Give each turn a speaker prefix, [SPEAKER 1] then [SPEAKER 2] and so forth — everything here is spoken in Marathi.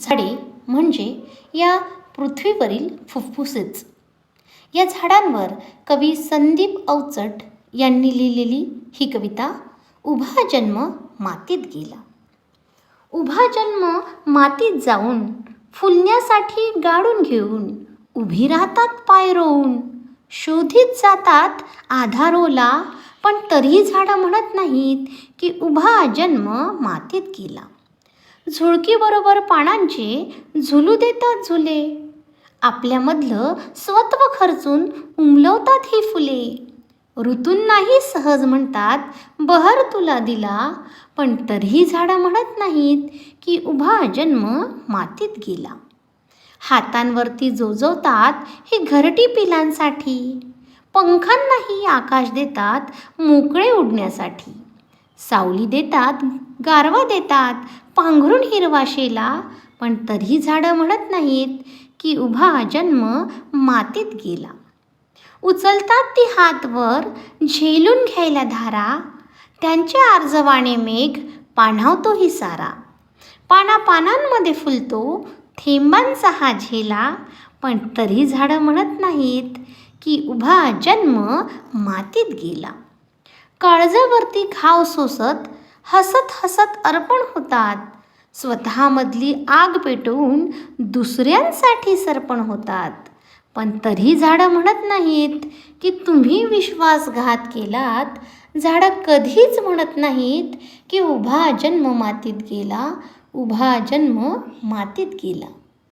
[SPEAKER 1] झाडे म्हणजे या पृथ्वीवरील फुफ्फुसेच. या झाडांवर कवी संदीप अवचट यांनी लिहिलेली ही कविता उभा जन्म मातीत गेला. उभा जन्म मातीत जाऊन फुलण्यासाठी गाडून घेऊन उभी राहतात पाय रोवून. शोधित जातात आधारोला पण तरीही झाडं म्हणत नाहीत की उभा जन्म मातीत गेला. झुळकीबरोबर पानांचे झुलू देतात झुले. आपल्यामधलं स्वत्व खर्चून उमलवतात ही फुले. ऋतूंनाही सहज म्हणतात बहर तुला दिला. पण तरीही झाडं म्हणत नाहीत की उभा जन्म मातीत गेला. हातांवरती जोजवतात ही घरटी पिलांसाठी. पंखांनाही आकाश देतात मोकळे उडण्यासाठी. सावली देतात गारवा देतात पांघरून हिरवा शेला पण तरी झाडं म्हणत नाहीत की उभा जन्म मातीत गेला. उचलतात ती हातवर झेलून घ्यायला धारा. त्यांच्या आर्जवाने मेघ पाणावतोही सारा. पाना पानांमध्ये फुलतो थेंबांचा हा झेला. पण तरी झाडं म्हणत नाहीत की उभा जन्म मातीत गेला. काळजावरती घाव सोसत हसत हसत अर्पण होतात. स्वतःमधली आग पेटवून दुसऱ्यांसाठी सर्पण होतात. पण तरी झाडं म्हणत नाहीत की तुम्ही विश्वासघात केलात. झाडं कधीच म्हणत नाहीत की उभा जन्म मातीत गेला उभा जन्म मातीत गेला.